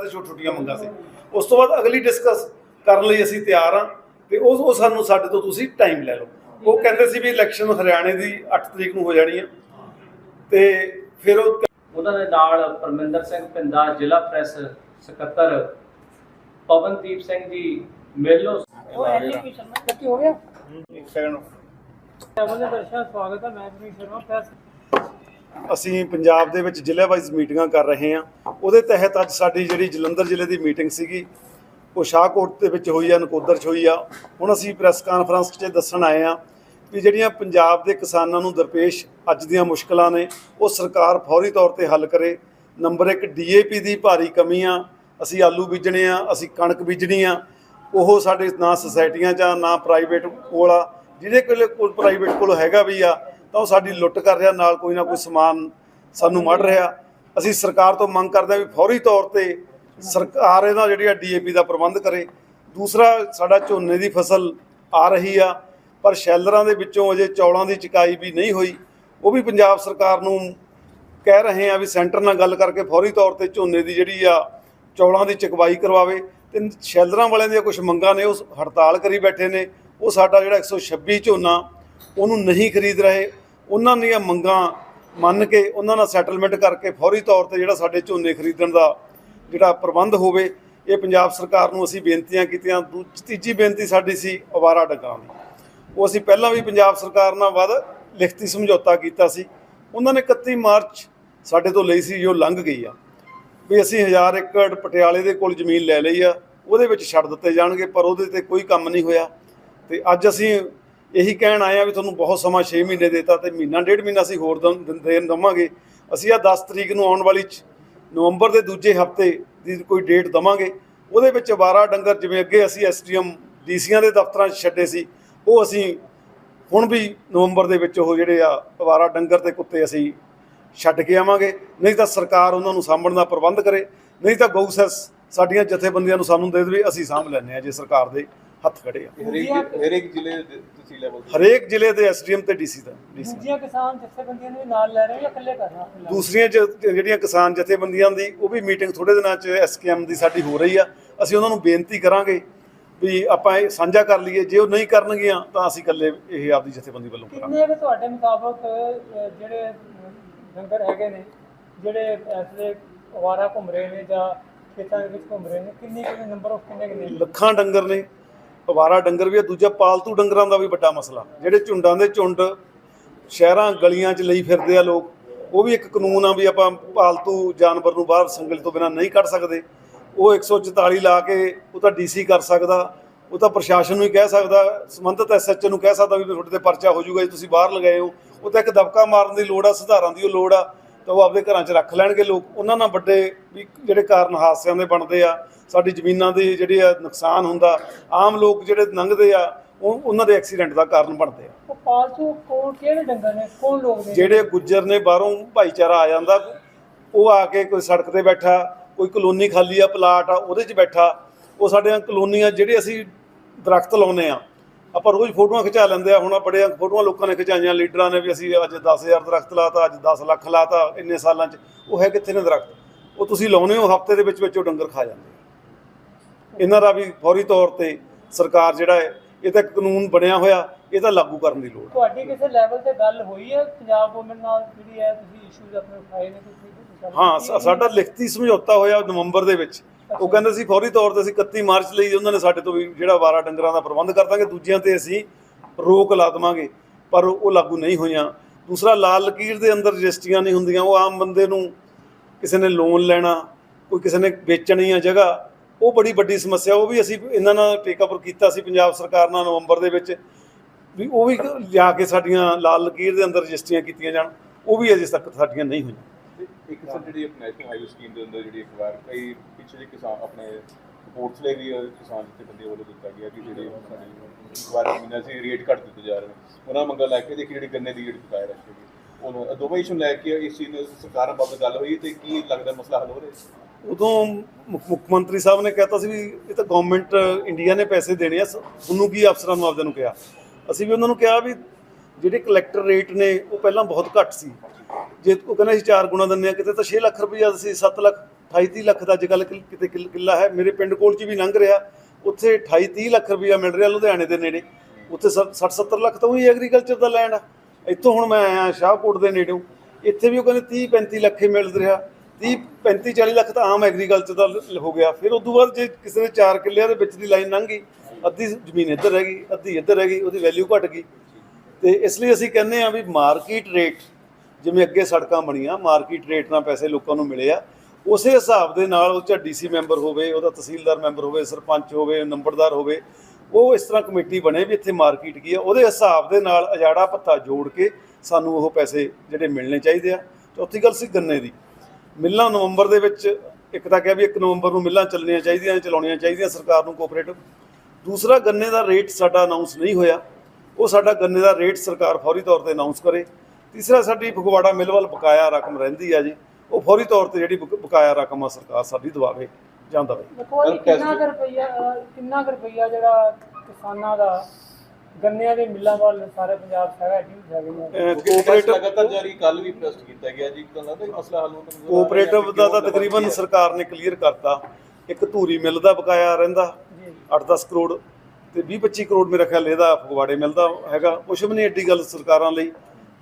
ਸਰਕਾਰ ਦੇ ਛੋਟ ਛੋਟੀਆਂ ਮੰਗਾਂ ਸੀ। ਉਸ ਤੋਂ ਬਾਅਦ ਅਗਲੀ ਡਿਸਕਸ ਕਰਨ ਲਈ ਅਸੀਂ ਤਿਆਰ ਹਾਂ ਤੇ ਉਹ ਉਹ ਸਾਨੂੰ ਸਾਡੇ ਤੋਂ ਤੁਸੀਂ ਟਾਈਮ ਲੈ ਲਓ। ਉਹ ਕਹਿੰਦੇ ਸੀ ਵੀ ਇਲੈਕਸ਼ਨ ਹਰਿਆਣੇ ਦੀ 8 ਤਰੀਕ ਨੂੰ ਹੋ ਜਾਣੀ ਆ। ਤੇ ਫਿਰ ਉਹ ਉਹਨਾਂ ਦੇ ਨਾਲ ਪਰਮਿੰਦਰ ਸਿੰਘ ਪਿੰਦਾ ਜ਼ਿਲ੍ਹਾ ਪ੍ਰੈਸ ਸਕੱਤਰ ਪਵਨਦੀਪ ਸਿੰਘ ਜੀ ਮੇਲੋ ਉਹ ਐਲੀਗੇਸ਼ਨ ਨਾ ਕੱਟੀ ਹੋ ਗਿਆ? ਇੱਕ ਸੈਕਿੰਡ ਉਹਨੇ ਦਰਸ਼ਕ ਸਵਾਗਤ ਹੈ ਮੈਂ ਵੀ ਸ਼ਰਮਾ ਪ੍ਰੈਸ ਅਸੀਂ ਪੰਜਾਬ ਦੇ ਵਿੱਚ ਜ਼ਿਲ੍ਹਾ ਵਾਈਜ਼ ਮੀਟਿੰਗਾਂ ਕਰ ਰਹੇ ਹਾਂ। ਉਹਦੇ ਤਹਿਤ ਅੱਜ ਸਾਡੀ ਜਿਹੜੀ ਜਲੰਧਰ ਜ਼ਿਲ੍ਹੇ ਦੀ ਮੀਟਿੰਗ ਸੀਗੀ, ਉਹ ਸ਼ਾਹਕੋਟ ਦੇ ਵਿੱਚ ਹੋਈ ਆ, ਨਕੋਦਰ 'ਚ ਹੋਈ ਆ। ਹੁਣ ਅਸੀਂ ਪ੍ਰੈਸ ਕਾਨਫਰੰਸ 'ਚ ਦੱਸਣ ਆਏ ਆ ਵੀ ਜਿਹੜੀਆਂ ਪੰਜਾਬ ਦੇ ਕਿਸਾਨਾਂ ਨੂੰ ਦਰਪੇਸ਼ ਅੱਜ ਦੀਆਂ ਮੁਸ਼ਕਲਾਂ ਨੇ, ਉਹ ਸਰਕਾਰ ਫੌਰੀ ਤੌਰ ਤੇ ਹੱਲ ਕਰੇ। ਨੰਬਰ 1 ਡੀਏਪੀ ਦੀ ਭਾਰੀ ਕਮੀ ਆ। ਅਸੀਂ ਆਲੂ ਬੀਜਣੇ ਆ, ਅਸੀਂ ਕਣਕ ਬੀਜਣੀ ਆ। ਉਹ ਸਾਡੇ ਨਾ ਸੁਸਾਇਟੀਆਂ 'ਚ ਆ, ਨਾ ਪ੍ਰਾਈਵੇਟ ਕੋਲ ਆ। ਜਿਹਦੇ ਕੋਲ ਕੋਲ ਪ੍ਰਾਈਵੇਟ ਕੋਲ ਹੈਗਾ ਵੀ ਆ ਤਾਂ ਉਹ ਸਾਡੀ ਲੁੱਟ ਕਰ ਰਿਹਾ, ਨਾਲ ਕੋਈ ਨਾ ਕੋਈ ਸਮਾਨ ਸਾਨੂੰ ਮੜ ਰਿਹਾ। ਅਸੀਂ ਸਰਕਾਰ ਤੋਂ ਮੰਗ ਕਰਦੇ ਹਾਂ ਵੀ ਫੌਰੀ ਤੌਰ ਤੇ ਸਰਕਾਰ ਇਹਦਾ ਜਿਹੜੀ ਆ ਡੀਏਪੀ ਦਾ ਪ੍ਰਬੰਧ ਕਰੇ। ਦੂਸਰਾ, ਸਾਡਾ ਝੋਨੇ ਦੀ ਫਸਲ ਆ ਰਹੀ ਆ, ਪਰ ਸ਼ੈਲਰਾਂ ਦੇ ਵਿੱਚੋਂ ਅਜੇ ਚੌਲਾਂ ਦੀ ਚਕਾਈ ਵੀ ਨਹੀਂ ਹੋਈ। ਉਹ ਵੀ ਪੰਜਾਬ ਸਰਕਾਰ ਨੂੰ ਕਹਿ ਰਹੇ ਆ ਵੀ ਸੈਂਟਰ ਨਾਲ ਗੱਲ ਕਰਕੇ ਫੌਰੀ ਤੌਰ ਤੇ ਝੋਨੇ ਦੀ ਜਿਹੜੀ ਆ ਚੌਲਾਂ ਦੀ ਚਕਵਾਈ ਕਰਵਾਵੇ ਤੇ ਸ਼ੈਲਰਾਂ ਵਾਲਿਆਂ ਦੀਆਂ ਕੁਝ ਮੰਗਾਂ ਨੇ, ਉਹ ਹੜਤਾਲ ਕਰੀ ਬੈਠੇ ਨੇ। ਉਹ ਸਾਡਾ ਜਿਹੜਾ 126 ਝੋਨਾ, ਉਹਨੂੰ ਨਹੀਂ ਖਰੀਦ ਰਹੇ। ਉਹਨਾਂ ਦੀਆਂ ਮੰਗਾਂ ਮੰਨ ਕੇ ਉਹਨਾਂ ਨਾਲ ਸੈਟਲਮੈਂਟ ਕਰਕੇ ਫੌਰੀ ਤੌਰ ਤੇ ਜਿਹੜਾ ਸਾਡੇ ਝੋਨੇ ਖਰੀਦਣ ਦਾ ਜਿਹੜਾ ਪ੍ਰਬੰਧ ਹੋਵੇ, ਇਹ ਪੰਜਾਬ ਸਰਕਾਰ ਨੂੰ ਅਸੀਂ ਬੇਨਤੀਆਂ ਕੀਤੀਆਂ। ਦੂ- ਤੀਜੀ ਬੇਨਤੀ ਸਾਡੀ ਸੀ ਅਵਾਰਾ ਡੰਗਰਾਂ ਦੀ। ਉਹ ਅਸੀਂ ਪਹਿਲਾਂ ਵੀ ਪੰਜਾਬ ਸਰਕਾਰ ਨਾਲ ਵੱਧ ਲਿਖਤੀ ਸਮਝੌਤਾ ਕੀਤਾ ਸੀ। ਉਹਨਾਂ ਨੇ 31 ਮਾਰਚ ਸਾਡੇ ਤੋਂ ਲਈ ਸੀ, ਜੋ ਲੰਘ ਗਈ ਆ। ਵੀ ਅਸੀਂ 1000 ਏਕੜ ਪਟਿਆਲੇ ਦੇ ਕੋਲ ਜ਼ਮੀਨ ਲੈ ਲਈ ਆ, ਉਹਦੇ ਵਿੱਚ ਛੱਡ ਦਿੱਤੇ ਜਾਣਗੇ, ਪਰ ਉਹਦੇ ਤੇ ਕੋਈ ਕੰਮ ਨਹੀਂ ਹੋਇਆ। ਤੇ ਅੱਜ ਅਸੀਂ ਇਹੀ ਕਹਿਣ ਆਏ ਆ ਵੀ ਤੁਹਾਨੂੰ ਬਹੁਤ ਸਮਾਂ 6 ਮਹੀਨੇ ਦੇਤਾ ਤੇ ਮਹੀਨਾ, ਡੇਢ ਮਹੀਨਾ ਅਸੀਂ ਹੋਰ ਦਮ- ਦਿਨ- ਦੇਣ ਦਵਾਂਗੇ। ਅਸੀਂ ਆ 10 ਤਰੀਕ ਨੂੰ ਆਉਣ ਵਾਲੀ ਨਵੰਬਰ ਦੇ ਦੂਜੇ ਹਫ਼ਤੇ ਦੀ ਕੋਈ ਡੇਟ ਦਵਾਂਗੇ। ਉਹਦੇ ਵਿੱਚ 12 ਡੰਗਰ, ਜਿਵੇਂ ਅੱਗੇ ਅਸੀਂ ਐਸਡੀਐਮ ਡੀਸੀਆਂ ਦੇ ਦਫ਼ਤਰਾਂ 'ਚ ਛੱਡੇ ਸੀ, ਉਹ ਅਸੀਂ ਹੁਣ ਵੀ ਨਵੰਬਰ ਦੇ ਵਿੱਚ ਉਹ ਜਿਹੜੇ ਆ ਅਵਾਰਾ ਡੰਗਰ ਤੇ ਕੁੱਤੇ ਅਸੀਂ ਛੱਡ ਕੇ ਆਵਾਂਗੇ। ਨਹੀਂ ਤਾਂ ਸਰਕਾਰ ਉਹਨਾਂ ਨੂੰ ਸਾਂਭਣ ਦਾ ਪ੍ਰਬੰਧ ਕਰੇ, ਨਹੀਂ ਤਾਂ ਗਊਸੈਸ ਸਾਡੀਆਂ ਜਥੇਬੰਦੀਆਂ ਨੂੰ ਸਾਨੂੰ ਦੇ ਦੇਵੇ, ਅਸੀਂ ਸਾਂਭ ਲੈਂਦੇ ਆ ਜੇ ਸਰਕਾਰ ਦੇ ਹੱਥ ਖੜੇ ਆ। ਹਰੇਕ ਹਰੇਕ ਜ਼ਿਲ੍ਹੇ ਦੇ ਤੁਸੀਂ ਲੈਵਲ ਤੇ ਹਰੇਕ ਜ਼ਿਲ੍ਹੇ ਦੇ ਐਸਡੀਐਮ ਤੇ ਡੀਸੀ ਦਾ ਦੂਜੀਆਂ ਕਿਸਾਨ ਜਥੇਬੰਦੀਆਂ ਨੂੰ ਵੀ ਨਾਲ ਲੈ ਰਹੇ ਜਾਂ ਇਕੱਲੇ ਕਰ ਰਹੇ ਹੋ ਦੂਸਰੀਆਂ ਜਿਹੜੀਆਂ ਕਿਸਾਨ ਜਥੇਬੰਦੀਆਂ ਦੀ ਉਹ ਵੀ ਮੀਟਿੰਗ ਥੋੜੇ ਦਿਨਾਂ 'ਚ ਐਸਕੇਐਮ ਦੀ ਸਾਡੀ ਹੋ ਰਹੀ ਆ। ਅਸੀਂ ਉਹਨਾਂ ਨੂੰ ਬੇਨਤੀ ਕਰਾਂਗੇ ਵੀ ਆਪਾਂ ਇਹ ਸਾਂਝਾ ਕਰ ਲਈਏ। ਜੇ ਉਹ ਨਹੀਂ ਕਰਨਗੀਆਂ ਤਾਂ ਅਸੀਂ ਇਕੱਲੇ ਇਹ ਆਪਦੀ ਜਥੇਬੰਦੀ ਵੱਲੋਂ ਕਰਾਂਗੇ। ਕਿੰਨੇ ਕੁ ਤੁਹਾਡੇ ਮੁਤਾਬਕ ਜਿਹੜੇ ਡੰਗਰ ਹੈਗੇ ਨੇ ਜਿਹੜੇ ਐਸਲੇ ਅਵਾਰਾ ਘੁੰਮ ਰਹੇ ਨੇ ਜਾਂ ਖੇਤਾਂ ਦੇ ਵਿੱਚ ਘੁੰਮ ਰਹੇ ਨੇ ਕਿੰਨੀ ਕਿੰਨੇ ਨੰਬਰ ਆਫ ਕਿੰਨੇ ਕਿੰਨੇ ਲੱਖਾਂ ਡੰਗਰ ਨੇ। ਅਵਾਰਾ ਡੰਗਰ ਵੀ ਆ ਦੂਜਾ ਪਾਲਤੂ ਡੰਗਰਾਂ ਦਾ ਵੀ ਵੱਡਾ ਮਸਲਾ। ਜਿਹੜੇ ਝੁੰਡਾਂ ਦੇ ਝੁੰਡ ਸ਼ਹਿਰਾਂ, ਗਲੀਆਂ 'ਚ ਲਈ ਫਿਰਦੇ ਆ ਲੋਕ, ਉਹ ਵੀ ਇੱਕ ਕਾਨੂੰਨ ਆ ਵੀ ਆਪਾਂ ਪਾਲਤੂ ਜਾਨਵਰ ਨੂੰ ਬਾਹਰ ਸੰਗਲ ਤੋਂ ਬਿਨਾਂ ਨਹੀਂ ਕੱਢ ਸਕਦੇ। ਉਹ 144 ਲਾ ਕੇ ਉਹ ਤਾਂ ਡੀਸੀ ਕਰ ਸਕਦਾ, ਉਹ ਤਾਂ ਪ੍ਰਸ਼ਾਸਨ ਨੂੰ ਹੀ ਕਹਿ ਸਕਦਾ, ਸੰਬੰਧਿਤ ਐਸਐਚ ਨੂੰ ਕਹਿ ਸਕਦਾ ਵੀ ਤੁਹਾਡੇ ਤੇ ਪਰਚਾ ਹੋ ਜਾਊਗਾ, ਜੇ ਤੁਸੀਂ ਬਾਹਰ ਲਗਾਏ ਹੋ। ਉਹ ਤਾਂ ਇੱਕ ਦਬਕਾ ਮਾਰਨ ਦੀ ਲੋੜ ਆ, ਸੁਧਾਰਾਂ ਦੀ ਉਹ ਲੋੜ ਆ। ਤਾਂ ਉਹ ਆਪਦੇ ਘਰਾਂ 'ਚ ਰੱਖ ਲੈਣਗੇ ਲੋਕ। ਉਹਨਾਂ ਨਾਲ ਵੱਡੇ ਵੀ ਜਿਹੜੇ ਕਾਰਨ ਹਾਦਸਿਆਂ ਦੇ ਬਣਦੇ ਆ ਸਾਡੀ ਜ਼ਮੀਨਾਂ ਦੀ ਜਿਹੜੀ ਆ ਨੁਕਸਾਨ ਹੁੰਦਾ ਆਮ ਲੋਕ ਜਿਹੜੇ ਲੰਘਦੇ ਆ ਉਹ ਉਹਨਾਂ ਦੇ ਐਕਸੀਡੈਂਟ ਦਾ ਕਾਰਨ ਬਣਦੇ ਆ। ਉਹ ਪਾਲਤੂ ਕੋਲ ਕਿਹੜੇ ਡੰਗਰ ਨੇ ਕੌਣ ਲੋਕ ਨੇ? ਜਿਹੜੇ ਗੁੱਜਰ ਨੇ ਬਾਹਰੋਂ ਭਾਈਚਾਰਾ ਆ ਜਾਂਦਾ ਉਹ ਆ ਕੇ ਕੋਈ ਸੜਕ ਤੇ ਬੈਠਾ ਕੋਈ ਕਲੋਨੀ ਖਾਲੀ ਆ ਪਲਾਟ ਆ ਉਹਦੇ 'ਚ ਬੈਠਾ। ਉਹ ਸਾਡੀਆਂ ਕਲੋਨੀਆਂ ਜਿਹੜੇ ਅਸੀਂ ਦਰਖਤ ਲਾਉਨੇ ਆ ਆਪਾਂ ਰੋਜ਼ ਫੋਟੋਆਂ ਖਿਚਾ ਲੈਂਦੇ ਆ ਹੁਣ ਆਹ ਬੜੀਆਂ ਫੋਟੋਆਂ ਲੋਕਾਂ ਨੇ ਖਿਚਾਈਆਂ ਲੀਡਰਾਂ ਨੇ ਵੀ ਅਸੀਂ ਅੱਜ 10000 ਦਰਖਤ ਲਾਤਾ ਅੱਜ 10 ਲੱਖ ਲਾਤਾ ਇੰਨੇ ਸਾਲਾਂ 'ਚ ਉਹ ਹੈ ਕਿੱਥੇ ਨੇ ਦਰਖਤ ਉਹ ਤੁਸੀਂ ਲਾਉਨੇ ਹੋ ਹਫ਼ਤੇ ਦੇ ਵਿੱਚ ਵਿੱਚ ਉਹ ਡੰਗਰ ਖਾ ਜਾਂਦੇ ਆ। ਇਹਨਾਂ ਦਾ ਵੀ ਫੌਰੀ ਤੌਰ ਤੇ ਸਰਕਾਰ ਜਿਹੜਾ ਹੈ ਇਹ ਤਾਂ ਕਾਨੂੰਨ ਬਣਿਆ ਹੋਇਆ ਇਹ ਤਾਂ ਲਾਗੂ ਕਰਨ ਦੀ ਲੋੜ ਤੁਹਾਡੀ ਕਿਸੇ ਲੈਵਲ ਤੇ ਗੱਲ ਹੋਈ ਹੈ ਪੰਜਾਬ ਗਵਰਨਮੈਂਟ ਨਾਲ ਜਿਹੜੀ ਹੈ ਤੁਸੀਂ ਇਸ਼ੂਜ਼ ਆਪਣੇ ਉਠਾਏ ਨੇ ਤੁਸੀਂ ਹੈ? ਸਾਡਾ ਲਿਖਤੀ ਸਮਝੌਤਾ ਹੋਇਆ ਨਵੰਬਰ ਦੇ ਵਿੱਚ ਉਹ ਕਹਿੰਦੇ ਸੀ, ਫੌਰੀ ਤੌਰ ਤੇ ਅਸੀਂ 31 ਮਾਰਚ ਲਈ ਉਹਨਾਂ ਨੇ ਸਾਡੇ ਤੋਂ ਵੀ ਜਿਹੜਾ ਵਾਰਾ ਡੰਗਰਾਂ ਦਾ ਪ੍ਰਬੰਧ ਕਰ ਦਾਂਗੇ, ਦੂਜਿਆਂ ਤੇ ਅਸੀਂ ਰੋਕ ਲਾ ਦੇਵਾਂਗੇ। ਪਰ ਉਹ ਲਾਗੂ ਨਹੀਂ ਹੋਈਆਂ। ਦੂਸਰਾ, ਲਾਲ ਲਕੀਰ ਦੇ ਅੰਦਰ ਰਜਿਸਟਰੀਆਂ ਨਹੀਂ ਹੁੰਦੀਆਂ। ਉਹ ਆਮ ਬੰਦੇ ਨੂੰ ਕਿਸੇ ਨੇ ਲੋਨ ਲੈਣਾ, ਕੋਈ ਕਿਸੇ ਨੇ ਵੇਚਣੀ ਆ ਜਗ੍ਹਾ, ਉਹ ਬੜੀ ਵੱਡੀ ਸਮੱਸਿਆ। ਉਹ ਵੀ ਅਸੀਂ ਇਹਨਾਂ ਨਾਲ ਟੇਕ ਕੀਤਾ ਸੀ ਪੰਜਾਬ ਸਰਕਾਰ ਨਾਲ ਨਵੰਬਰ ਦੇ ਵਿੱਚ ਵੀ ਉਹ ਵੀ ਲਿਆ ਕੇ ਸਾਡੀਆਂ ਲਾਲ ਲਕੀਰ ਦੇ ਅੰਦਰ ਰਜਿਸਟਰੀਆਂ ਕੀਤੀਆਂ ਜਾਣ। ਉਹ ਵੀ ਅਜੇ ਤੱਕ ਸਾਡੀਆਂ ਨਹੀਂ ਹੋਈਆਂ। ਇੱਕ ਸਰ, ਜਿਹੜੀ ਨੈਸ਼ਨਲ ਹਾਈਵੇ ਸਕੀਮ ਦੇ ਅੰਦਰ ਜਿਹੜੀ ਇੱਕ ਵਾਰ ਕਈ ਪਿਛਲੇ ਕਿਸਾਨ ਆਪਣੇ ਰਿਪੋਰਟਸ ਵੀ ਕਿਸਾਨ ਜਥੇਬੰਦੀ ਵੱਲੋਂ ਦਿੱਤਾ ਗਿਆ ਕਿ ਜਿਹੜੇ ਸਾਡੀ ਵਾਰ ਜ਼ਮੀਨਾਂ ਸੀ ਰੇਟ ਘੱਟ ਦਿੱਤੇ ਜਾ ਰਹੇ ਨੇ। ਉਹਨਾਂ ਮੰਗਾਂ ਲੈ ਕੇ ਦੇਖੀ ਜਿਹੜੀ ਗੰਨੇ ਦੀ ਜਿਹੜੀ ਬਕਾਇਆ ਰੱਖੀ ਗਈ ਉਹਨਾਂ ਦੋਵੇਂ ਇਸ਼ੂ ਲੈ ਕੇ ਇਸ ਚੀਜ਼ ਨੂੰ ਸਰਕਾਰ ਬਾਬਤ ਗੱਲ ਹੋਈ ਤੇ ਕੀ ਲੱਗਦਾ ਮਸਲਾ ਹੱਲ ਹੋ ਰਿਹਾ? ਉਦੋਂ ਮੁੱਖ ਮੰਤਰੀ ਸਾਹਿਬ ਨੇ ਕਹਿਤਾ ਸੀ ਵੀ ਇਹ ਤਾਂ ਗਵਰਨਮੈਂਟ ਇੰਡੀਆ ਨੇ ਪੈਸੇ ਦੇਣੇ ਆ ਉਹਨੂੰ ਕੀ ਅਫਸਰਾਂ ਨੂੰ ਨੂੰ ਕਿਹਾ? ਅਸੀਂ ਵੀ ਉਹਨਾਂ ਨੂੰ ਕਿਹਾ ਵੀ ਜਿਹੜੇ ਕਲੈਕਟਰ ਰੇਟ ਨੇ, ਉਹ ਪਹਿਲਾਂ ਬਹੁਤ ਘੱਟ ਸੀ। ਜੇ ਉਹ ਕਹਿੰਦਾ ਸੀ 4 ਗੁਣਾ ਦਿੰਦੇ ਆ ਕਿਤੇ ਤਾਂ 6 ਲੱਖ ਰੁਪਈਆ ਸੀ 7 ਲੱਖ 28 30 ਲੱਖ ਦਾ ਅੱਜ ਕੱਲ੍ਹ ਕਿਲ- ਕਿਤੇ ਕਿਲ- ਕਿੱਲਾ ਹੈ। ਮੇਰੇ ਪਿੰਡ ਕੋਲ ਚ ਵੀ ਲੰਘ ਰਿਹਾ। ਉੱਥੇ 28 30 ਲੱਖ ਰੁਪਇਆ ਮਿਲ ਰਿਹਾ ਲੁਧਿਆਣੇ ਦੇ ਨੇੜੇ। ਉੱਥੇ 60 70 ਲੱਖ ਤਾਂ ਹੀ ਐਗਰੀਕਲਚਰ ਦਾ ਲੈਂਡ ਆ। ਇੱਥੋਂ ਹੁਣ ਮੈਂ ਆਇਆ ਸ਼ਾਹਕੋਟ ਦੇ ਨੇੜਿਓਂ। ਇੱਥੇ ਵੀ ਉਹ ਕਹਿੰਦੇ 30 35 ਲੱਖ ਹੀ ਮਿਲ ਰਿਹਾ। 30 35 40 ਲੱਖ ਤਾਂ ਆਮ ਐਗਰੀਕਲਚਰ ਦਾ ਹੋ ਗਿਆ। ਫਿਰ ਉਸ ਤੋਂ ਬਾਅਦ ਜੇ ਕਿਸੇ ਦੇ 4 ਕਿੱਲਿਆਂ ਦੇ ਵਿੱਚ ਦੀ ਲਾਈਨ ਲੰਘ ਗਈ, ਅੱਧੀ ਜ਼ਮੀਨ ਇੱਧਰ ਰਹਿ ਗਈ, ਅੱਧੀ ਇੱਧਰ ਰਹਿ ਗਈ, ਉਹਦੀ ਵੈਲਿਊ ਘਟ ਗਈ। ਤੇ ਇਸ ਲਈ ਅਸੀਂ ਕਹਿੰਦੇ ਆ ਵੀ ਮਾਰਕੀਟ ਰੇਟ ਜਿਵੇਂ ਅੱਗੇ ਸੜਕਾਂ ਬਣੀਆਂ ਮਾਰਕੀਟ ਰੇਟ ਨਾਲ ਪੈਸੇ ਲੋਕਾਂ ਨੂੰ ਮਿਲੇ ਆ। ਉਸੇ ਹਿਸਾਬ ਦੇ ਨਾਲ ਉਹ ਚ ਡੀਸੀ ਮੈਂਬਰ ਹੋਵੇ, ਉਹਦਾ ਤਹਿਸੀਲਦਾਰ ਮੈਂਬਰ ਹੋਵੇ, ਸਰਪੰਚ ਹੋਵੇ, ਨੰਬਰਦਾਰ ਹੋਵੇ, ਉਹ ਇਸ ਤਰ੍ਹਾਂ ਕਮੇਟੀ ਬਣੇ ਵੀ ਇੱਥੇ ਮਾਰਕੀਟ ਕੀ ਆ। ਉਹਦੇ ਹਿਸਾਬ ਦੇ ਨਾਲ ਅਜਾੜਾ ਪੱਤਾ ਜੋੜ ਕੇ ਸਾਨੂੰ ਉਹ ਪੈਸੇ ਜਿਹੜੇ ਮਿਲਣੇ ਚਾਹੀਦੇ ਆ। ਚੌਥੀ ਗੱਲ ਸੀ ਗੰਨੇ ਦੀ। ਮਿੱਲਾਂ ਨਵੰਬਰ ਦੇ ਵਿੱਚ ਇੱਕ ਤਾਂ ਕਿਹਾ ਵੀ 1 ਨਵੰਬਰ ਨੂੰ ਮਿੱਲਾਂ ਚੱਲਣੀਆਂ ਚਾਹੀਦੀਆਂ, ਚਲਾਉਣੀਆਂ ਚਾਹੀਦੀਆਂ ਸਰਕਾਰ ਨੂੰ ਕੋਆਪਰੇਟਿਵ ਦੂਸਰਾ, ਗੰਨੇ ਦਾ ਰੇਟ ਸਾਡਾ ਅਨਾਉਂਸ ਨਹੀਂ ਹੋਇਆ। ਉਹ ਸਾਡਾ ਗੰਨੇ ਦਾ ਰੇਟ ਸਰਕਾਰ ਫੌਰੀ ਤੌਰ ਤੇ ਅਨਾਉਂਸ ਕਰੇ। ਤੀਸਰਾ, ਸਾਡੀ ਫਗਵਾੜਾ ਮਿਲ ਵੱਲ ਬਕਾਇਆ ਰਕਮ ਰਹਿੰਦੀ ਆ ਜੀ। ਉਹ ਫੌਰੀ ਤੌਰ ਤੇ ਜਿਹੜੀ ਬਕ- ਬਕਾਇਆ ਰਕਮ ਆ ਸਰਕਾਰ ਸਾਡੀ ਦਵਾਵੇ ਜਾਂ ਦਵੇ। ਕਿੰਨਾ ਕੁ ਰੁਪਈਆ ਅਹ, ਕਿੰਨਾ ਕੁ ਰੁਪਈਆ ਜਿਹੜਾ ਕਿਸਾਨਾਂ ਦਾ ਗੰਨਿਆਂ ਦੇ ਮਿੱਲਾਂ ਵੱਲ ਸਾਰੇ ਪੰਜਾਬ ਸਾਰਾ ਡਿਊ ਹੈਗੇ ਨੇ ਕੋਆਪਰੇਟਿਵ ਕੋਆਪਰੇਟਿਵ ਲਗਾਤਾਰ ਜਾਰੀ ਕੱਲ ਵੀ ਪ੍ਰੈਸਟ ਕੀਤਾ ਗਿਆ ਜੀ ਤਾਂ ਲੱਗਦਾ ਮਸਲਾ ਹੱਲ ਹੋਣ ਦਾ ਨਜ਼ਰ ਆ ਰਿਹਾ ਕੋਆਪਰੇਟਿਵ ਦਾ ਤਾਂ ਕਿਉਂ ਤਕਰੀਬਨ? ਸਰਕਾਰ ਨੇ ਕਲੀਅਰ ਕਰਤਾ ਇੱਕ ਧੂਰੀ ਮਿਲ ਦਾ ਬਕਾਇਆ ਰਹਿੰਦਾ ਜੀ 8-10 ਕਰੋੜ ਤੇ 20-25 ਕਰੋੜ ਮੇਰਾ ਖਿਆਲ ਇਹਦਾ ਫਗਵਾੜੇ ਮਿਲਦਾ ਹੈਗਾ। ਕੁਛ ਵੀ ਨਹੀਂ ਐਡੀ ਗੱਲ ਸਰਕਾਰਾਂ ਲਈ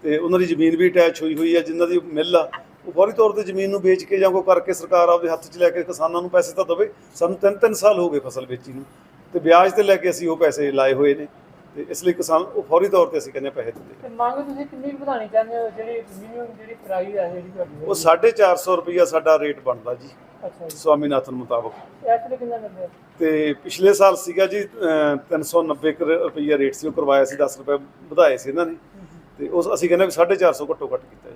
ਤੇ ਉਹਨਾਂ ਦੀ ਜ਼ਮੀਨ ਵੀ ਅਟੈਚ ਹੋਈ ਹੋਈ ਹੈ ਜਿਨ੍ਹਾਂ ਦੀ ਮਿੱਲ ਆ ਉਹ ਫੌਰੀ ਤੌਰ ਤੇ ਜ਼ਮੀਨ ਨੂੰ ਵੇਚ ਕੇ ਜਾਂ ਕੋਈ ਕਰਕੇ ਸਰਕਾਰ ਆਪਦੇ ਹੱਥ 'ਚ ਲੈ ਕੇ ਕਿਸਾਨਾਂ ਨੂੰ ਪੈਸੇ ਤਾਂ ਦੇਵੇ ਸਾਨੂੰ ਤਿੰਨ ਤਿੰਨ ਸਾਲ ਹੋ ਗਏ ਫਸਲ ਵੇਚੀ ਨੂੰ। ਤੇ ਵਿਆਜ ਤੇ ਲੈ ਕੇ ਅਸੀਂ ਉਹ ਪੈਸੇ ਲਾਏ ਹੋਏ ਨੇ। ਤੇ ਇਸ ਲਈ ਕਿਸਾਨ ਉਹ ਫੌਰੀ ਤੌਰ ਤੇ ਅਸੀਂ ਕਹਿੰਦੇ ਪੈਸੇ ਦਿੱਤੇ ਮੰਗ ਤੁਸੀਂ ਕਿੰਨੀ ਕੁ ਵਧਾਣੀ ਚਾਹੁੰਦੇ ਹੋ? ਜਿਹੜੀ ਮਿਨੀਮਮ ਜਿਹੜੀ ਪ੍ਰਾਈਸ ਹੈ ਜਿਹੜੀ ਤੁਹਾਡੀ ਉਹ? 450 ਰੁਪਈਆ ਸਾਡਾ ਰੇਟ ਬਣਦਾ ਜੀ ਅੱਛਾ ਜੀ। ਸਵਾਮੀਨਾਥਨ ਮੁਤਾਬਕ। ਲਈ ਕਿੰਨਾ ਰਿਹਾ ਤੇ ਪਿਛਲੇ ਸਾਲ ਸੀਗਾ ਜੀ ਅਹ, 390 ਕੁ ਰੁਪਈਆ ਰੇਟ ਸੀ ਉਹ ਕਰਵਾਇਆ ਸੀ 10 ਰੁਪਏ ਵਧਾਏ ਸੀ ਇਹਨਾਂ ਨੇ। ਤੇ ਉਸ ਅਸੀਂ ਕਹਿੰਦੇ ਵੀ 450 ਘੱਟੋ ਘੱਟ ਕੀਤਾ।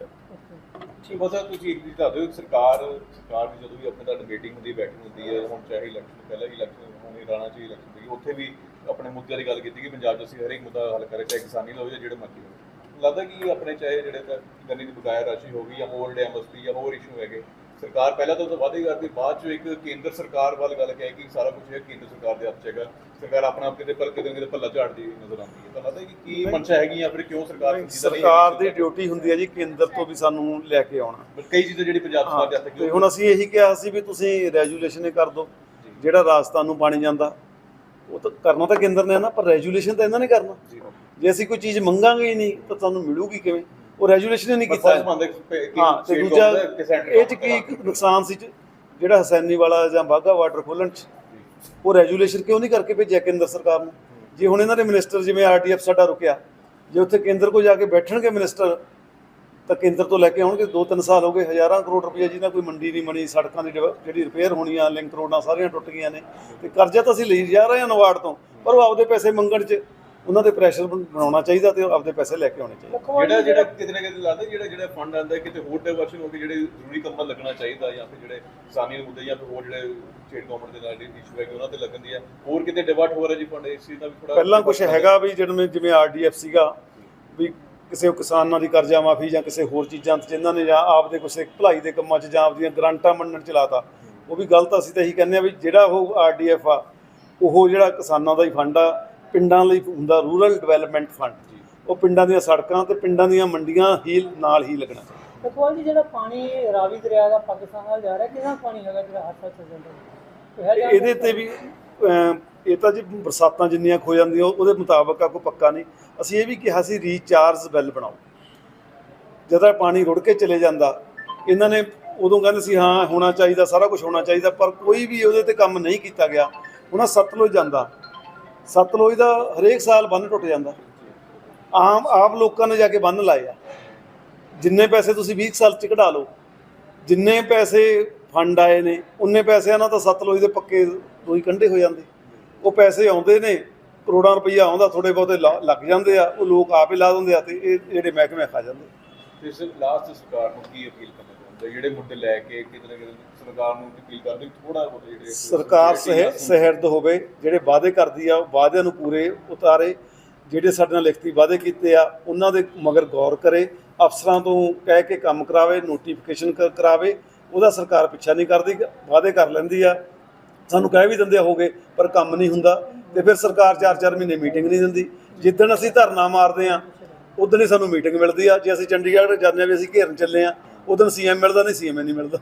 ਜਾਵੇ ਠੀਕ ਤੁਸੀਂ ਇੱਕ ਚੀਜ਼ ਦੱਸ ਦਿਓ ਕਿ ਸਰਕਾਰ ਸਰਕਾਰ ਦੀ ਜਦੋਂ ਵੀ ਆਪਣੇ ਤੁਹਾਡੀ ਮੀਟਿੰਗ ਹੁੰਦੀ ਬੈਠਕ ਹੁੰਦੀ ਹੈ, ਹੁਣ ਚਾਹੇ ਇਲੈਕਸ਼ਨ ਪਹਿਲਾਂ ਹੀ ਇਲੈਕਸ਼ਨ ਹੋਣੀ ਰਾਣਾ ਚ ਇਲੈਕਸ਼ਨ ਸੀ ਉੱਥੇ ਵੀ ਆਪਣੇ ਮੁੱਦਿਆਂ ਦੀ ਗੱਲ ਕੀਤੀ ਕਿ ਪੰਜਾਬ 'ਚ ਅਸੀਂ ਹਰੇਕ ਮੁੱਦਾ ਹੱਲ ਕਰੇ, ਚਾਹੇ ਕਿਸਾਨੀ ਦਾ ਹੋਵੇ ਜਾਂ ਜਿਹੜੇ ਮਰਜ਼ੀ ਹੋਵੇ ਲੱਗਦਾ ਕਿ ਆਪਣੇ ਚਾਹੇ ਜਿਹੜੇ ਤਾਂ ਗੰਨੇ ਦੀ ਬਕਾਇਆ ਰਾਸ਼ੀ ਹੋ ਗਈ ਜਾਂ ਹੋਰ ਐਮਐਸਪੀ ਜਾਂ ਹੋਰ ਇਸ਼ੂ ਹੈਗੇ ਸਰਕਾਰ ਪਹਿਲਾਂ ਤਾਂ ਉਹ ਵਾਅਦੇ ਕਰਦੀ ਬਾਅਦ ਚ ਇੱਕ ਕੇਂਦਰ ਸਰਕਾਰ ਵੱਲ ਗੱਲ ਕਹੇ ਕਿ ਸਾਰਾ ਕੁਝ ਇਹ ਕੇਂਦਰ ਸਰਕਾਰ ਦੇ ਹੱਥ ਹੈਗਾ। ਸਰਕਾਰ ਆਪਣਾ ਆਪ ਕਿਤੇ ਪਰ ਕਿਤੇ ਨਾ ਕਿਤੇ ਭੱਲਾ ਝਾੜਦੀ ਨਜ਼ਰ ਆਉਂਦੀ ਹੈ। ਤਾਂ ਲੱਗਦਾ ਕਿ ਕੀ ਮਨਸ਼ਾ ਹੈਗੀ ਜਾਂ ਫਿਰ ਕਿਉਂ ਸਰਕਾਰ ਸਰਕਾਰ? ਦੀ ਡਿਊਟੀ ਹੁੰਦੀ ਹੈ ਜੀ ਕੇਂਦਰ ਤੋਂ ਵੀ ਸਾਨੂੰ ਲੈ ਕੇ ਆਉਣਾ। ਕਈ ਚੀਜ਼ਾਂ ਜਿਹੜੀ ਪੰਜਾਬ ਸਰਕਾਰ ਦੇ ਹੱਥ ਤੇ ਹੁਣ ਅਸੀਂ ਇਹੀ ਕਿਹਾ ਸੀ ਵੀ ਤੁਸੀਂ ਰੈਜੂਲੇਸ਼ਨ ਹੀ ਕਰ ਦਿਓ ਜਿਹੜਾ ਰਾਜਸਥਾਨ ਨੂੰ ਪਾਣੀ ਜਾਂਦਾ ਉਹ ਤਾਂ ਕਰਨਾ ਤਾਂ ਕੇਂਦਰ ਨੇ ਆ ਨਾ ਪਰ ਰੈਜੂਲੇਸ਼ਨ ਤਾਂ ਇਹਨਾਂ ਨੇ ਕਰਨਾ। ਜੀ। ਜੇ ਅਸੀਂ ਕੋਈ ਚੀਜ਼ ਮੰਗਾਂਗੇ ਹੀ ਨਹੀਂ ਤਾਂ ਤੁਹਾਨੂੰ ਮਿਲੂਗੀ ਕਿਵੇਂ? ਉਹ ਰੈਜੂਲੇਸ਼ਨ ਹੀ ਨਹੀਂ ਕੀਤਾ। ਫਰਜ਼ ਮੰਨਦੇ ਕਿ ਹਾਂ ਤੇ ਦੂਜਾ ਇਹ ਚ ਕੀ ਨੁਕਸਾਨ ਸੀ ਜਿਹੜਾ ਹਸੈਨੀ ਵਾਲਾ ਜਾਂ ਬਾਗਾ ਵਾਟਰ ਖੋਲਣ ਚ ਉਹ ਰੈਜੂਲੇਸ਼ਨ ਕਿਉਂ ਨਹੀਂ ਕਰਕੇ ਭੇਜਿਆ ਕੇਂਦਰ ਸਰਕਾਰ ਨੂੰ? ਜੇ ਹੁਣ ਇਹਨਾਂ ਦੇ ਮਿਨਿਸਟਰ ਜਿਵੇਂ ਆਰਡੀਐਫ ਸਾਡਾ ਰੁਕਿਆ ਜੇ ਉੱਥੇ ਕੇਂਦਰ ਕੋ ਜਾ ਕੇ ਬੈਠਣਗੇ ਮਿਨਿਸਟਰ ਤਾਂ ਕੇਂਦਰ ਤੋਂ ਲੈ ਕੇ ਆਉਣਗੇ 2-3 ਸਾਲ ਹੋ ਗਏ ਹਜ਼ਾਰਾਂ ਕਰੋੜ ਰੁਪਏ ਜਿਹਨਾਂ ਕੋਈ ਮੰਡੀ ਨਹੀਂ ਬਣੀ ਸੜਕਾਂ ਦੀ ਜਿਹੜੀ ਰਿਪੇਅਰ ਹੋਣੀਆਂ ਲਿੰਕ ਰੋਡਾਂ ਸਾਰੀਆਂ ਟੁੱਟ ਗਈਆਂ ਨੇ ਤੇ ਕਰਜ਼ਾ ਤਾਂ ਅਸੀਂ ਲਈ ਜਾ ਰਹੇ ਹਾਂ ਨਵਾੜ ਤੋਂ ਪਰ ਉਹ ਆਪਦੇ ਪੈਸੇ ਮੰਗਣ 'ਚ ਉਹਨਾਂ ਦੇ ਪ੍ਰੈਸ਼ਰ ਬਣਾਉਣਾ ਚਾਹੀਦਾ ਤੇ ਉਹ ਆਪਦੇ ਪੈਸੇ ਲੈ ਕੇ ਆਉਣੇ ਚਾਹੀਦੇ। ਜਿਹੜਾ ਜਿਹੜਾ ਕਿਤੇ ਨਾ ਕਿਤੇ ਲੱਗਦਾ ਜਿਹੜਾ ਜਿਹੜਾ ਫੰਡ ਆਉਂਦਾ ਹੈ, ਕਿਤੇ ਹੋਰ ਡਾਇਵਰਸ਼ਨ ਹੋ ਕੇ ਜਿਹੜੇ ਜ਼ਰੂਰੀ ਕੰਮਾਂ ਲੱਗਣਾ ਚਾਹੀਦਾ ਜਾਂ ਫਿਰ ਜਿਹੜੇ ਕਿਸਾਨੀ ਦੇ ਮੁੱਦੇ ਜਾਂ ਫਿਰ ਹੋਰ ਜਿਹੜੇ ਸਟੇਟ ਗਵਰਨਮੈਂਟ ਦੇ ਨਾਲ ਇਸ਼ੂ ਹੈਗੇ ਉਹਨਾਂ ਤੇ ਲੱਗਣ ਦੀ ਹੈ। ਹੋਰ ਕਿਤੇ ਡਿਵਰਟ ਹੋ ਰਿਹਾ ਜੀ ਫੰਡ ਇਸ ਚੀਜ਼ ਦਾ ਵੀ ਥੋੜਾ ਪਹਿਲਾਂ ਕੁਝ ਹੈਗਾ ਵੀ ਜਿਵੇਂ ਜਿਵੇਂ ਆਰਡੀਐਫ ਸੀਗਾ ਵੀ ਕਿਸੇ ਕਿਸਾਨਾਂ ਦੀ ਕਰਜ਼ਾ ਮਾਫੀ ਜਾਂ ਕਿਸੇ ਹੋਰ ਚੀਜ਼ਾਂ ਤੇ ਜਿਨ੍ਹਾਂ ਨੇ ਜਾਂ ਆਪਦੇ ਕਿਸੇ ਭਲਾਈ ਦੇ ਕੰਮਾਂ 'ਚ ਜਾਂ ਆਪਦੀਆਂ ਗ੍ਰਾਂਟਾਂ ਮੰਨਣ ਚਲਾਤਾ ਉਹ ਵੀ ਗਲਤ ਅਸੀਂ ਤਾਂ ਇਹੀ ਕਹਿੰਦੇ ਆ ਵੀ ਜਿਹੜਾ ਉਹ ਆਰਡੀਐਫ ਆ ਉਹ ਜਿਹੜਾ ਕਿਸਾਨਾਂ ਦਾ ਹੀ ਫੰਡ ਆ ਪਿੰਡਾਂ ਲਈ ਹੁੰਦਾ ਰੂਰਲ ਡਿਵੈਲਪਮੈਂਟ ਫੰਡ। ਉਹ ਪਿੰਡਾਂ ਦੀਆਂ ਸੜਕਾਂ ਤੇ ਪਿੰਡਾਂ ਦੀਆਂ ਮੰਡੀਆਂ ਹੀ ਨਾਲ ਹੀ ਲੱਗਣਾ। ਚਾਹੀਦਾ ਲਖਵਾਲ ਜੀ ਜਿਹੜਾ ਪਾਣੀ ਰਾਵੀ ਦਰਿਆ ਦਾ ਪਾਕਿਸਤਾਨ ਵੱਲ ਜਾ ਰਿਹਾ ਕਿੰਨਾ ਪਾਣੀ ਹੈਗਾ ਜਿਹੜਾ ਹਰ ਸਾਲ ਚੱਲ ਜਾਂਦਾ? ਇਹਦੇ ਤੇ ਵੀ ਇਹ ਤਾਂ ਜੀ ਬਰਸਾਤਾਂ ਜਿੰਨੀਆਂ ਖੋ ਜਾਂਦੀਆਂ ਉਹ- ਉਹਦੇ ਮੁਤਾਬਕ ਆ ਕੋਈ ਪੱਕਾ ਨਹੀਂ। ਅਸੀਂ ਇਹ ਵੀ ਕਿਹਾ ਸੀ ਰੀਚਾਰਜ ਬਿੱਲ ਬਣਾਓ। ਜਦੋਂ ਪਾਣੀ ਰੁੜ ਕੇ ਚਲੇ ਜਾਂਦਾ ਇਹਨਾਂ ਨੇ ਉਦੋਂ ਕਹਿੰਦੇ ਸੀ ਹਾਂ ਹੋਣਾ ਚਾਹੀਦਾ ਸਾਰਾ ਕੁਝ ਹੋਣਾ ਚਾਹੀਦਾ ਪਰ ਕੋਈ ਵੀ ਉਹਦੇ ਤੇ ਕੰਮ ਨਹੀਂ ਕੀਤਾ ਗਿਆ। ਹੁਣ ਸਤਲੁਜ ਜਾਂਦਾ। ਸਤਲੁਜ ਦਾ ਹਰੇਕ ਸਾਲ ਬੰਨ ਟੁੱਟ ਜਾਂਦਾ। ਆਮ ਆਪ ਲੋਕਾਂ ਨੇ ਜਾ ਕੇ ਬੰਨ ਲਾਏ ਆ। ਜਿੰਨੇ ਪੈਸੇ ਤੁਸੀਂ 20 ਸਾਲ ਚ ਕਢਾ ਲਓ, ਜਿੰਨੇ ਪੈਸੇ ਫੰਡ ਆਏ ਨੇ, ਉਨੇ ਪੈਸਿਆਂ ਨਾਲ ਤਾਂ ਸਤਲੁਜ ਦੇ ਪੱਕੇ ਦੋਈ ਕੰਢੇ ਹੋ ਜਾਂਦੇ। ਉਹ ਪੈਸੇ ਆਉਂਦੇ ਨੇ, ਕਰੋੜਾਂ ਰੁਪਈਆ ਆਉਂਦਾ ਥੋੜੇ ਬਹੁਤੇ ਲੱਗ ਜਾਂਦੇ ਆ, ਉਹ ਲੋਕ ਆਪ ਹੀ ਲਾ ਦਿੰਦੇ ਆ ਤੇ ਇਹ ਜਿਹੜੇ ਮਹਿਕਮੇ ਖਾ ਜਾਂਦੇ। ਤੇ ਸਿਰ ਲਾਸਟ ਸਰਕਾਰ ਨੂੰ ਕੀ ਅਪੀਲ ਕਰਨਾ ਚਾਹੁੰਦੇ? ਜਿਹੜੇ ਮੁੱਦੇ ਲੈ ਕੇ ਕਿਤੇ ਨਾ ਕਿਤੇ ਸਰਕਾਰ ਨੂੰ ਅਪੀਲ ਕਰਦੇ ਥੋੜਾ ਜਿਹੜੇ ਸਰਕਾਰ ਸਹਿ ਸਹਿਰਦ ਹੋਵੇ ਜਿਹੜੇ ਵਾਅਦੇ ਕਰਦੀ ਆ ਵਾਅਦਿਆਂ ਨੂੰ ਪੂਰੇ ਉਤਾਰੇ ਜਿਹੜੇ ਸਾਡੇ ਨਾਲ ਲਿਖਤੀ ਵਾਅਦੇ ਕੀਤੇ ਆ ਉਹਨਾਂ ਦੇ ਮਗਰ ਗੌਰ ਕਰੇ ਅਫਸਰਾਂ ਤੋਂ ਕਹਿ ਕੇ ਕੰਮ ਕਰਾਵੇ ਨੋਟੀਫਿਕੇਸ਼ਨ ਕਰਾਵੇ ਉਹਦਾ ਸਰਕਾਰ ਪਿੱਛਾ ਨਹੀਂ ਕਰਦੀ ਵਾਅਦੇ ਕਰ ਲੈਂਦੀ ਆ। ਸਾਨੂੰ ਕਹਿ ਵੀ ਦਿੰਦੇ ਹੋਗੇ ਪਰ ਕੰਮ ਨਹੀਂ ਹੁੰਦਾ ਤੇ ਫਿਰ ਸਰਕਾਰ 4-4 ਮਹੀਨੇ ਮੀਟਿੰਗ ਨਹੀਂ ਦਿੰਦੀ। ਜਿੱਦਣ ਅਸੀਂ ਧਰਨਾ ਮਾਰਦੇ ਆ ਉਦੋਂ ਹੀ ਸਾਨੂੰ ਮੀਟਿੰਗ ਮਿਲਦੀ ਆ। ਜੇ ਅਸੀਂ ਚੰਡੀਗੜ੍ਹ ਜਾਂਦੇ ਆ ਵੀ ਅਸੀਂ ਘੇਰਨ ਚੱਲੇ ਆ ਉਦੋਂ ਸੀਐਮ ਮਿਲਦਾ ਨਹੀਂ ਸੀਐਮ ਨਹੀਂ ਮਿਲਦਾ।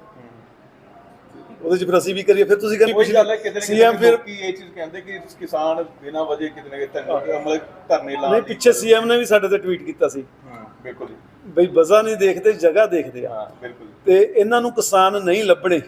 ਉਹਦੇ 'ਚ ਫਿਰ ਅਸੀਂ ਵੀ ਕਰੀਏ ਫਿਰ ਤੁਸੀਂ ਕੋਈ ਗੱਲ ਹੈ ਕਿਤੇ ਨਾ ਸੀਐਮ ਫਿਰ ਲੋਕੀ ਇਹ ਚੀਜ਼ ਕਹਿੰਦੇ ਕਿ ਕਿਸਾਨ ਬਿਨਾਂ ਵਜ੍ਹਾ ਕਿਤੇ ਨਾ ਕਿਤੇ ਧਰਨੇ ਧਰਨੇ ਲਾ ਨਹੀਂ ਪਿੱਛੇ ਸੀਐਮ ਨੇ ਵੀ ਸਾਡੇ ਤੇ ਟਵੀਟ ਕੀਤਾ ਸੀ। ਹਾਂ ਬਿਲਕੁਲ। ਬਈ ਵਜ਼ਾ ਨਹੀਂ ਦੇਖਦੇ ਜਗ੍ਹਾ ਦੇਖਦੇ ਆ। ਹਾਂ ਬਿਲਕੁਲ ਤੇ ਇਹਨਾਂ ਨੂੰ ਕਿਸਾਨ ਨਹੀਂ ਲੱਭਣੇ।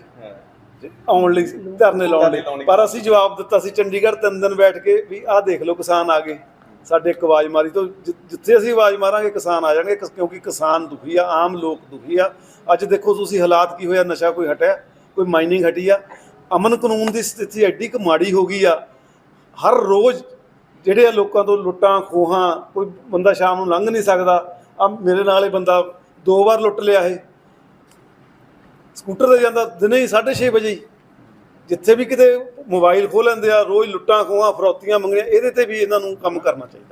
ਆਉਣ ਲਈ ਧਰਨੇ ਲਾਉਣ ਲਈ। ਪਰ ਅਸੀਂ ਜਵਾਬ ਦਿੱਤਾ ਸੀ ਚੰਡੀਗੜ੍ਹ ਤਿੰਨ ਦਿਨ ਬੈਠ ਕੇ ਵੀ ਆਹ ਦੇਖ ਲਓ ਕਿਸਾਨ ਆ ਗਏ। ਸਾਡੇ ਇੱਕ ਆਵਾਜ਼ ਮਾਰੀ ਤੋਂ ਜਿੱਥੇ ਅਸੀਂ ਆਵਾਜ਼ ਮਾਰਾਂਗੇ ਕਿਸਾਨ ਆ ਜਾਣਗੇ ਕਿਉਂਕਿ ਕਿਸਾਨ ਦੁਖੀ ਆ ਆਮ ਲੋਕ ਦੁਖੀ ਆ। ਅੱਜ ਦੇਖੋ ਤੁਸੀਂ ਹਾਲਾਤ ਕੀ ਹੋਇਆ ਨਸ਼ਾ ਕੋਈ ਹਟਿਆ? ਕੋਈ ਮਾਈਨਿੰਗ ਹਟੀ ਆ, ਅਮਨ ਕਾਨੂੰਨ ਦੀ ਸਥਿਤੀ ਐਡੀ ਕੁ ਮਾੜੀ ਹੋ ਗਈ ਆ, ਹਰ ਰੋਜ਼ ਜਿਹੜੇ ਆ ਲੋਕਾਂ ਤੋਂ ਲੁੱਟਾਂ, ਖੋਹਾਂ, ਕੋਈ ਬੰਦਾ ਸ਼ਾਮ ਨੂੰ ਲੰਘ ਨਹੀਂ ਸਕਦਾ, ਆ ਮੇਰੇ ਨਾਲ ਇਹ ਬੰਦਾ ਦੋ ਵਾਰ ਲੁੱਟ ਲਿਆ ਇਹ। ਸਕੂਟਰ ਤੇ ਜਾਂਦਾ ਦਿਨੇ ਹੀ 6:30 ਵਜੇ ਜਿੱਥੇ ਵੀ ਕਿਤੇ ਮੋਬਾਈਲ ਖੋਹ ਲੈਂਦੇ ਆ, ਰੋਜ਼ ਲੁੱਟਾਂ, ਖੋਹਾਂ, ਫਰੌਤੀਆਂ ਮੰਗਣੀਆਂ, ਇਹਦੇ ਤੇ ਵੀ ਇਹਨਾਂ ਨੂੰ ਕੰਮ ਕਰਨਾ ਚਾਹੀਦਾ।